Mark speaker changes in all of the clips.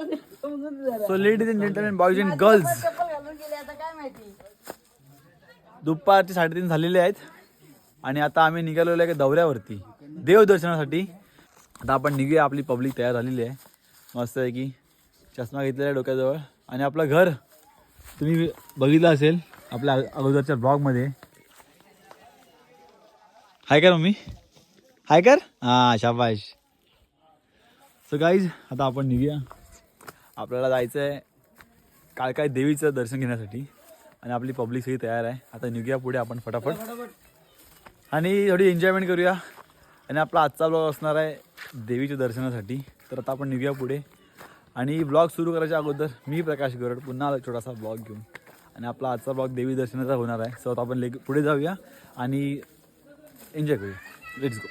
Speaker 1: So ladies and gentleman boys and girls दुपारचे साडेतीन झालेले आहेत. आणि आता आम्ही निघालेलो आहे दौऱ्यावरती. देवदर्शनासाठी आता आपण निघूया आपली पब्लिक तयार झालेली आहे. मस्त आहे की चष्मा घेतलेला आहे डोक्याजवळ. आणि आपलं घर तुम्ही बघितलं असेल आपल्या अग- अगोदरच्या ब्लॉगमध्ये हाय कर मम्मी. हाय कर. हां शाबाश. सो गाईज आता आपण निघूया. आपल्याला जायचं आहे काळकाय देवीचं दर्शन घेण्यासाठी आणि आपली पब्लिक सगळी तयार आहे. आता निघूया पुढे आपण फटाफट. आणि थोडी एन्जॉयमेंट करूया. आणि आपला आजचा ब्लॉग असणार आहे देवीच्या दर्शनासाठी. तर आता आपण निघूया पुढे. आणि ब्लॉग सुरू करायच्या अगोदर मी प्रकाश गरड पुन्हा छोटासा ब्लॉग घेऊन. आणि आपला आजचा ब्लॉग देवी दर्शनाचा होणार आहे. सो आता आपण लेग पुढे जाऊया आणि एन्जॉय करूया. लेट्स गो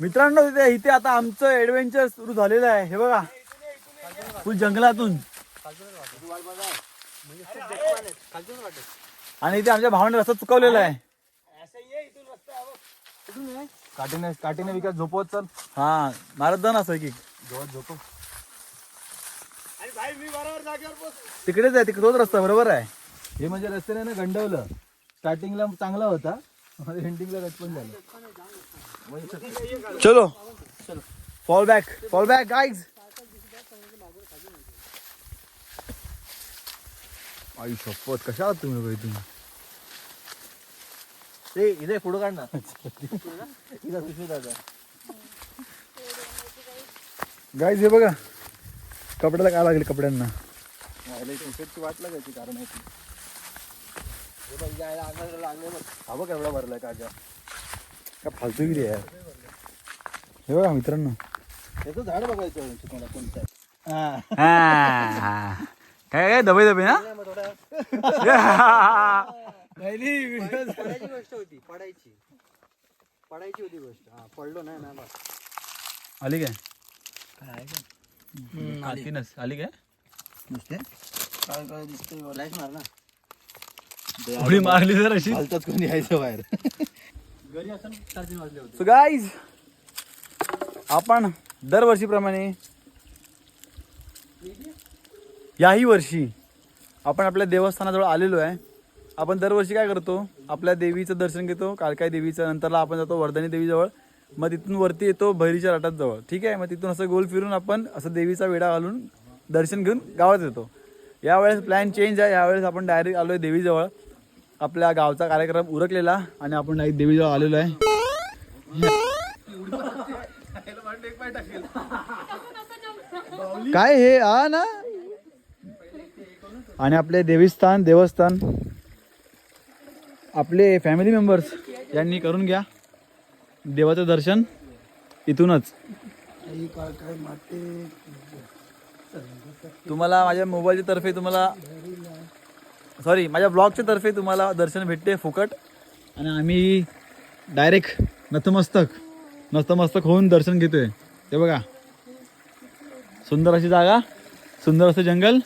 Speaker 1: मित्रांनो इथे इथे आता आमचं ॲडव्हेंचर सुरू झालेलं आहे. हे बघा. फुल जंगलातून. आणि इथे आमच्या भावाने रस्ता चुकवलेला आहे.
Speaker 2: काठीने काठीने विकास झोपवत चल.
Speaker 1: हा मारत जा ना असं की
Speaker 2: झोपव.
Speaker 1: तिकडेच आहे तिकडे तोच रस्ता बरोबर आहे.
Speaker 2: हे म्हणजे रस्त्याने ना गंडवलं. स्टार्टिंगला चांगला होता. एंडिंगला गटपण झालं.
Speaker 1: चलो। Fall back fall back guys आई शपथ कशा आहात तुम्ही बाई तुम्ही
Speaker 2: ते इथे पुढं काढ ना. इथं सुशू दादा
Speaker 1: गाईज हे बघा. कपड्याला काय लागेल कपड्यांना?
Speaker 2: टी वाट लागायची कारण आहे ती. हे बघ जायला अंगाला लागले बघ. हा बघ एवढा भरलाय काजा
Speaker 1: काय फालतूगिरी आहे? यार. हे बघा मित्रांनो.
Speaker 2: त्याचं झाड बघायचं तुम्हाला कोणतं. आहे.
Speaker 1: हा. काय काय दबे दबे ना
Speaker 2: नाही, पडायची गोष्ट होती पडायची. पडायची होती गोष्ट. हा पडलो नाही ना बघ
Speaker 1: आली काय? आली. आली काय?
Speaker 2: नुसते? काय काय दिसतंय? लाइट मार ना.
Speaker 1: उडी मारली जर अशी.
Speaker 2: हालतात कोणी यायचं बाहेर.
Speaker 1: सो गाईज आपण दरवर्षीप्रमाणे याही वर्षी आपण आपल्या देवस्थानाजवळ आलेलो आहे. आपण दरवर्षी काय करतो? आपल्या देवीचं दर्शन घेतो कालकाय देवीचं नंतरला आपण जातो वर्धनी देवीजवळ. मग तिथून वरती येतो भैरीच्या राटात जवळ. ठीक आहे? मग तिथून असं गोल फिरून आपण असं देवीचा वेढा घालून दर्शन घेऊन गावात येतो. यावेळेस प्लॅन चेंज आहे. यावेळेस आपण डायरेक्ट आलो आहे देवीजवळ. आपल्या गावचा कार्यक्रम उरकलेला आणि आपण डायरेक्ट देवीजवळ आलेलो आहे. काय हे? आ ना? आणि आपले देवीस्थान देवस्थान. आपले फॅमिली मेंबर्स यांनी करून घ्या. देवाचं दर्शन इथूनच. तुम्हाला माझ्या मोबाईलच्या तर्फे तुम्हाला सॉरी माझ्या ब्लॉगच्या तर्फे तुम्हाला दर्शन भेटते फुकट. आणि आम्ही डायरेक्ट नतमस्तक नतमस्तक होऊन दर्शन घेतोय. ते बघा. सुंदर अशी जागा सुंदर असं जंगल.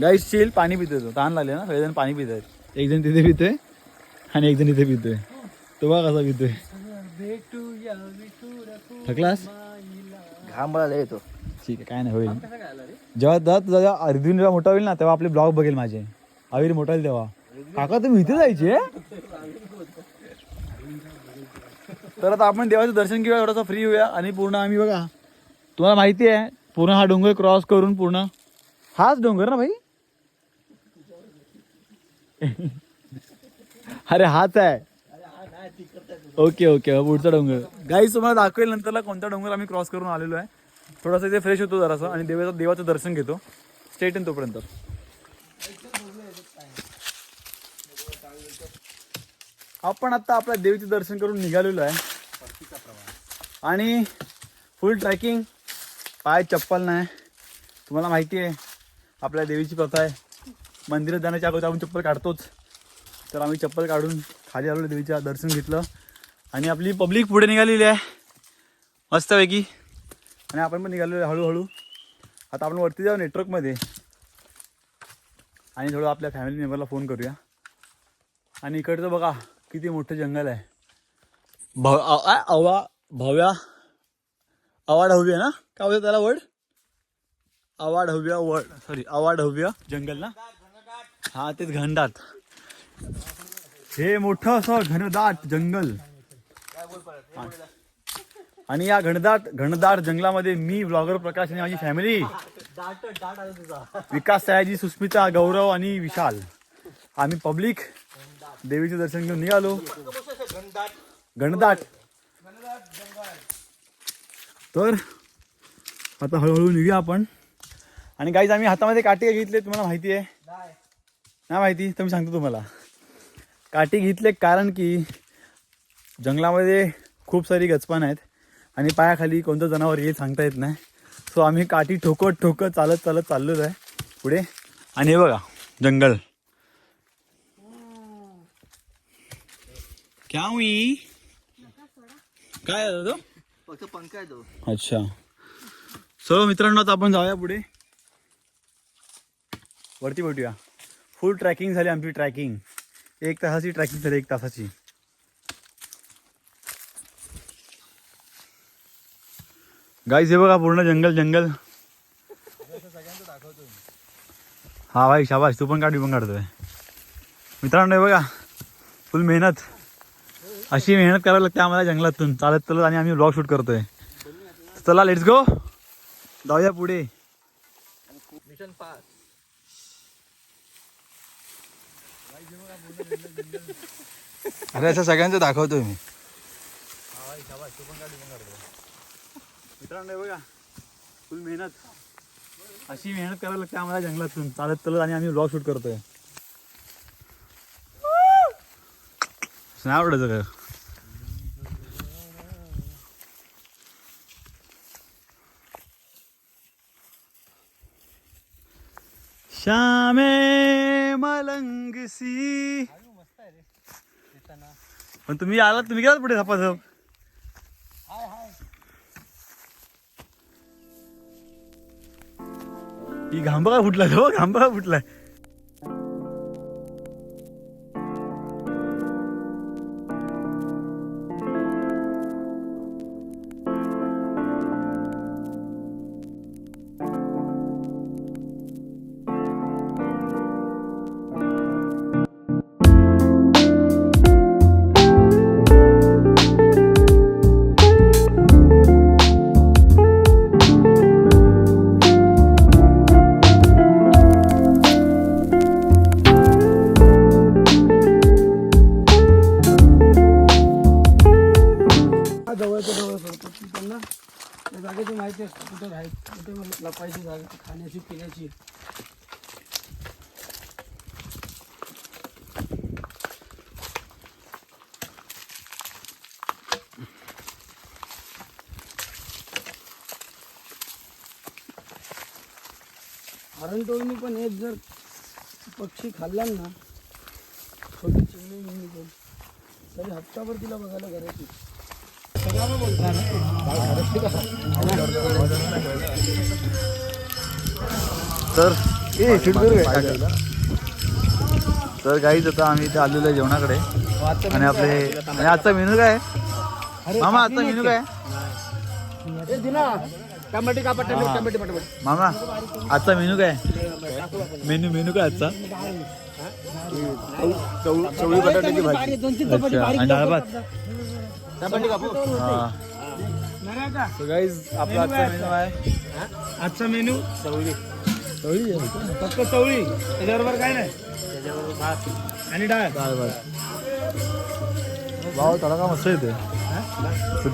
Speaker 1: गाईस चिल पाणी पितोय तो. तहान लागले ना सगळेजण पाणी पित आहेत एक जण तिथे पितोय आणि एक जण इथे पितोय. तो बघा कसा पितोय. थकलास?
Speaker 2: घाम मला लय येतो.
Speaker 1: ठीक आहे काय नाही होईल. जेव्हा जेव्हा तुझा जेव्हा अर्जुन जेव्हा मोठा होईल ना तेव्हा आपले ब्लॉग बघेल माझे. आविर मोठा होईल तेव्हा. काका तुम्ही इथे जायचे? तर आता आपण देवाचं दर्शन घेऊया थोडासा फ्री होऊया आणि पूर्ण आम्ही बघा. तुम्हाला माहिती आहे पूर्ण हा डोंगर क्रॉस करून पूर्ण. हाच डोंगर ना भाई? अरे हाच आहे. Okay okay. पुढचा डोंगर. गाईस तुम्हाला दाखवेल नंतरला कोणता डोंगर आम्ही क्रॉस करून आलेलो आहे. थोडासा इथे फ्रेश होतो जरासं आणि देवाचं देवाचं दर्शन घेतो. स्टेट इन तोपर्यंत. आपण आता आपल्या देवीचे दर्शन करून निघालेलो आहे. आणि फुल ट्रॅकिंग पाय चप्पल नाही. तुम्हाला माहिती आहे आपल्या देवीची प्रथा आहे. मंदिरात जाण्याच्या अगोदर आपण चप्पल काढतोच. तर आम्ही चप्पल काढून खाली आलो देवीच्या दर्शन घेतलं. आणि आपली पब्लिक पुढे निघालेली आहे. मस्तपैकी आणि आपण पण निघालो आहे हळूहळू. आता आपण वरती जाऊ नेटवर्कमध्ये आणि थोडं आपल्या फॅमिली मेंबरला फोन करूया. आणि इकडचं बघा किती मोठं जंगल आहे. भव अवा भव्या अवाढव्य ना? काय होतं त्याला वर्ड अवाढव्य वर्ड सॉरी अवाढव्य जंगल ना? हा तेच घनदाट. हे मोठं असं घनदाट जंगल. आणि या घनदाट घनदाट जंगलामध्ये मी ब्लॉगर प्रकाश आणि माझी फॅमिली विकास सयाजी सुस्मिता गौरव आणि विशाल. आम्ही पब्लिक देवीचे दर्शन घेऊन निघालो. घनदाट. तर आता हळूहळू निघूया आपण. आणि गाईज आम्ही हातामध्ये काटे घेतले तुम्हाला माहिती आहे. नाही. माहिती तर मी सांगतो तुम्हाला. काठी घेतले कारण की जंगलामध्ये खूप सारी गचपान आहेत आणि पायाखाली कोणतं जनावर येईल सांगता येत नाही. सो आम्ही काठी ठोकत ठोकत चालत चालत चाललोच आहे पुढे. आणि हे बघा जंगल. क्या हुई? काय तो
Speaker 2: फक्त पंखा
Speaker 1: अच्छा. सो मित्रांनो आता आपण जाऊया पुढे. वरती भेटूया. फुल ट्रॅकिंग झाली आमची ट्रॅकिंग एक तासाची ट्रॅकिंग झाली एक तासाची. गाईज हे बघा पूर्ण जंगल जंगल. हा भाई शाबाश तू पण काढ मी पण काढतोय. मित्रांनो बघा. फुल मेहनत. अशी मेहनत करावी लागते आम्हाला जंगलातून. चालत चालत आणि आम्ही ब्लॉग शूट करतोय. चला लेट्स गो जाऊया पुढे.
Speaker 2: मिशन पास अरे असं सगळ्यांचं दाखवतोय मी.
Speaker 1: मित्रांनो बघा. फुल मेहनत. अशी मेहनत करायला लागते आम्हाला जंगलातून. चालत चालत आणि आम्ही ब्लॉग शूट करतोय. नाही आवडायचं का? श्यामे मलंग सी पण तुम्ही आलात तुम्ही गेलात पुढे झपाझप ही घांबा फुटला तो घांबा फुटलाय.
Speaker 3: हो, कुठे झालं खाण्याची पिण्याची. हरणटोळीने पण एक जर पक्षी खाल्ला ना छोटी चिमणी तरी हप्ताभर तिला बघायला करायची सगळ्यांना बोलतात
Speaker 1: तर तर काहीच आता आम्ही इथे आलेलो आहे जेवणाकडे. आणि आपले आणि आजचा मेनू काय? मामा आजचा मेनू काय?
Speaker 3: ए
Speaker 1: मामा आजचा मेनू काय? मेनू मेनू काय आजचा?
Speaker 2: चवळी बटाट्याची भाजी.
Speaker 1: आणि डाळ भात हा. So guys, आपला आजचा मेनू आहे.
Speaker 3: आजचा मेनू?
Speaker 2: चवळी.
Speaker 1: चवळी.
Speaker 3: फक्त चवळी. त्याच्याबरोबर काय नाही?
Speaker 2: त्याच्याबरोबर भात.
Speaker 3: आणि डाळ.
Speaker 1: डाळ भात. वाव तडका मस्त येते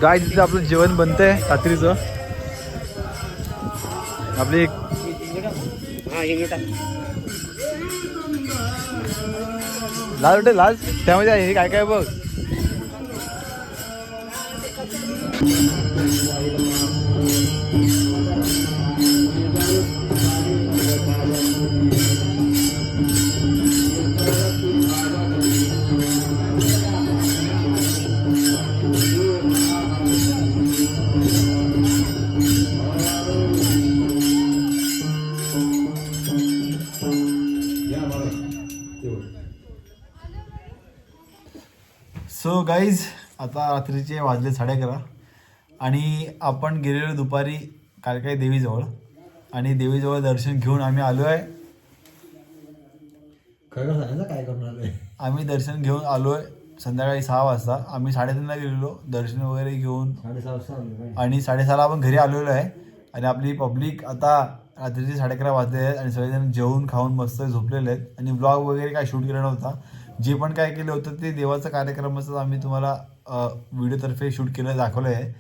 Speaker 1: guys, इथे आपलं जेवण बनतंय रात्रीचं. आपली एक लाल वाटते लाल? त्यामध्ये हे काय काय बघ. सो गाईज आता रात्रीचे वाजले साडे अकरा आणि आपण गेलेलो दुपारी कालकाई देवीजवळ. आणि देवीजवळ दर्शन घेऊन आम्ही आलो आहे.
Speaker 2: खरं सांगायचं? काय करणार आहे
Speaker 1: आम्ही दर्शन घेऊन आलो आहे संध्याकाळी सहा वाजता. आम्ही साडेतीनला गेलेलो दर्शन वगैरे घेऊन.
Speaker 2: साडेसहा वाजता आलो काय?
Speaker 1: आणि साडेसहाला आपण घरी आलेलो आहे. आणि आपली पब्लिक आता रात्रीचे साडे अकरा वाजले आहेत आणि सगळेजण जेवून खाऊन मस्त झोपलेले आहेत. आणि ब्लॉग वगैरे काय शूट केला नव्हता. जे पण काय केलं होतं ते देवाचा कार्यक्रमाचं आम्ही तुम्हाला व्हिडिओतर्फे शूट केलं दाखवलं आहे.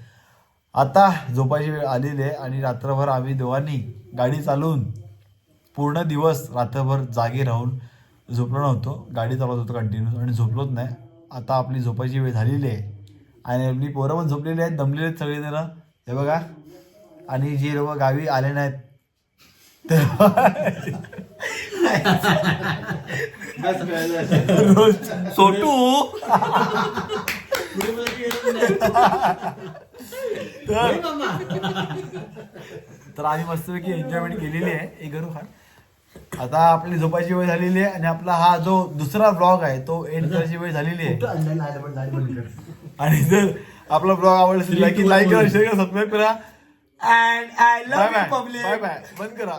Speaker 1: आता झोपायची वेळ आलेली आहे आणि रात्रभर आम्ही दोघांनी गाडी चालवून पूर्ण दिवस रात्रभर जागे राहून झोपलो नव्हतो. गाडी चालवत होतो कंटिन्यू आणि झोपलोच नाही. आता आपली झोपायची वेळ झालेली आहे. आणि आपली पोरं पण झोपलेली आहेत दमलेले आहेत सगळेजण. हे बघा. आणि जे लोक गावी आले नाहीत ते रोज सोटू! तर तर आम्ही मस्तपैकी एन्जॉयमेंट केलेली आहे. एक खान आता आपली झोपायची वेळ झालेली आहे आणि आपला हा जो दुसरा ब्लॉग आहे तो एंड करायची वेळ झालेली आहे. आणि जर आपला ब्लॉग आवडला असेल लाईक लाईक करा शेअर करा सबस्क्राईब करा.
Speaker 2: And I
Speaker 1: bye bye bye bye बंद करा.